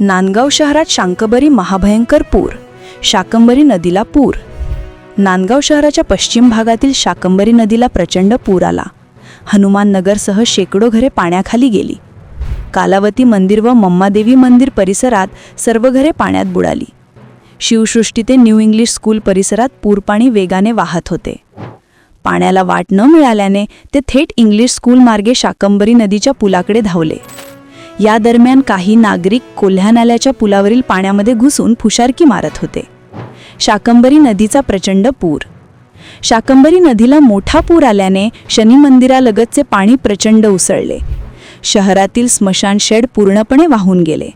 नांदगाव शहरात शांकबरी महाभयंकर पूर शाकंबरी नदीला पूर. नांदगाव शहराच्या पश्चिम भागातील शाकंबरी नदीला प्रचंड पूर आला. हनुमान नगरसह शेकडो घरे पाण्याखाली गेली. कालावती मंदिर व मम्मादेवी मंदिर परिसरात सर्व घरे पाण्यात बुडाली. शिवसृष्टी ते न्यू इंग्लिश स्कूल परिसरात पूरपाणी वेगाने वाहत होते. पाण्याला वाट न मिळाल्याने ते थेट इंग्लिश स्कूल मार्गे शाकंबरी नदीच्या पुलाकडे धावले. या दरम्यान काही नागरिक कोल्हा नाल्याच्या पुलावरील पाण्यामध्ये घुसून फुशारकी मारत होते. शाकंबरी नदीचा प्रचंड पूर. शाकंबरी नदीला मोठा पूर आल्याने शनी मंदिरालगतचे पाणी प्रचंड उसळले. शहरातील स्मशान शेड पूर्णपणे वाहून गेले.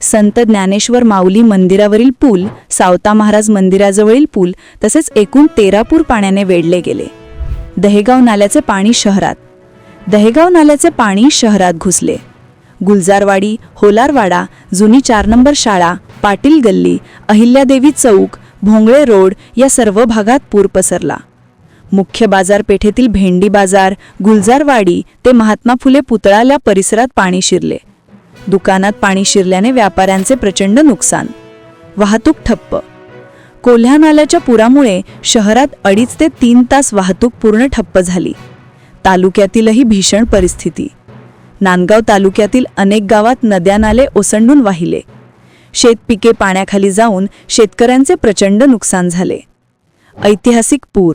संत ज्ञानेश्वर माऊली मंदिरावरील पूल सावता महाराज मंदिराजवळील पूल तसेच एकूण तेरा पूर पाण्याने वेढले गेले. दहेगाव नाल्याचे पाणी शहरात. दहेगाव नाल्याचे पाणी शहरात घुसले. गुलजारवाडी होलारवाडा जुनी चार नंबर शाळा पाटील गल्ली अहिल्यादेवी चौक भोंगळे रोड या सर्व भागात पूर पसरला. मुख्य बाजारपेठेतील भेंडी बाजार गुलजारवाडी ते महात्मा फुले पुतळाल्या परिसरात पाणी शिरले. दुकानात पाणी शिरल्याने व्यापाऱ्यांचे प्रचंड नुकसान. वाहतूक ठप्प. कोल्हा नाल्याच्या पुरामुळे शहरात अडीच ते तीन तास वाहतूक पूर्ण ठप्प झाली. तालुक्यातीलही भीषण परिस्थिती. नांदगाव तालुक्यातील अनेक गावात नद्या नाले ओसंडून वाहिले. शेतपिके पाण्याखाली जाऊन शेतकऱ्यांचे प्रचंड नुकसान झाले. ऐतिहासिक पूर.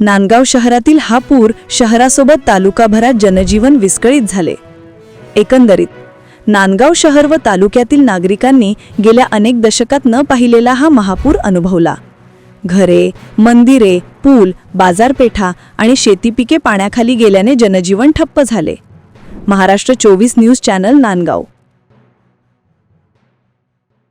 नांदगाव शहरातील हा पूर शहरासोबत तालुकाभरात जनजीवन विस्कळीत झाले. एकंदरीत नांदगाव शहर व तालुक्यातील नागरिकांनी गेल्या अनेक दशकात न पाहिलेला हा महापूर अनुभवला. घरे मंदिरे पूल बाजारपेठा आणि शेतीपिके पाण्याखाली गेल्याने जनजीवन ठप्प झाले. महाराष्ट्र चोवीस न्यूज चॅनल नांदगाव.